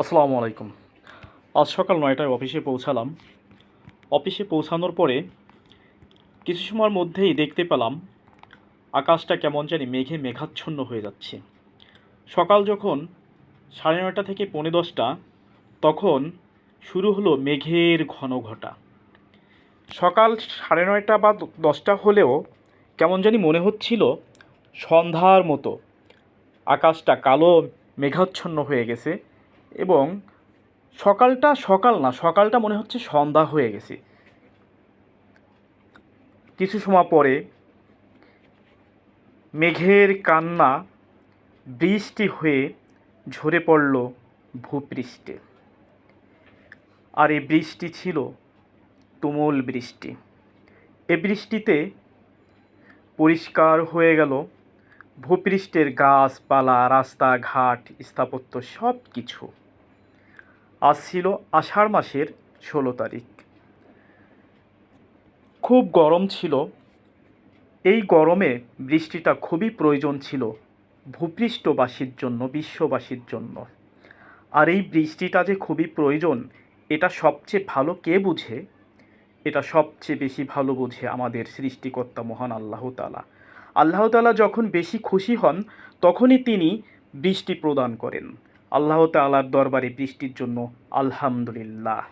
আসসালামু আলাইকুম। আজ সকাল নয়টায় অফিসে পৌঁছালাম। অফিসে পৌঁছানোর পরে কিছু সময়ের মধ্যেই দেখতে পেলাম, আকাশটা কেমন জানি মেঘে মেঘাচ্ছন্ন হয়ে যাচ্ছে। সকাল যখন সাড়ে নয়টা থেকে পৌনে দশটা, তখন শুরু হলো মেঘের ঘন ঘটা। সকাল সাড়ে নয়টা বা দশটা হলেও কেমন জানি মনে হচ্ছিল সন্ধ্যার মতো। আকাশটা কালো, মেঘাচ্ছন্ন হয়ে গেছে। এবং সকালটা সকাল না, সকালটা মনে হচ্ছে সন্ধ্যা হয়ে গেছে। কিছু সময় পরে মেঘের কান্না, বৃষ্টি হয়ে ঝরে পড়ল ভূপৃষ্ঠে। আর এই বৃষ্টি ছিল তুমুল বৃষ্টি। এ বৃষ্টিতে পরিষ্কার হয়ে গেল ভূপৃষ্ঠের গাছপালা, রাস্তাঘাট, স্থাপত্য সব কিছু আজ ছিল আষাঢ় মাসের ষোলো তারিখ। খুব গরম ছিল। এই গরমে বৃষ্টিটা খুবই প্রয়োজন ছিল ভূপৃষ্ঠবাসীর জন্য, বিশ্ববাসীর জন্য। আর এই বৃষ্টিটা যে খুবই প্রয়োজন, এটা সবচেয়ে ভালো কে বুঝে? এটা সবচেয়ে বেশি ভালো বুঝে আমাদের সৃষ্টিকর্তা মহান আল্লাহ তালা আল্লাহ তালা যখন বেশি খুশি হন, তখনই তিনি বৃষ্টি প্রদান করেন। আল্লাহ তালার দরবারে বৃষ্টির জন্য আলহামদুলিল্লাহ।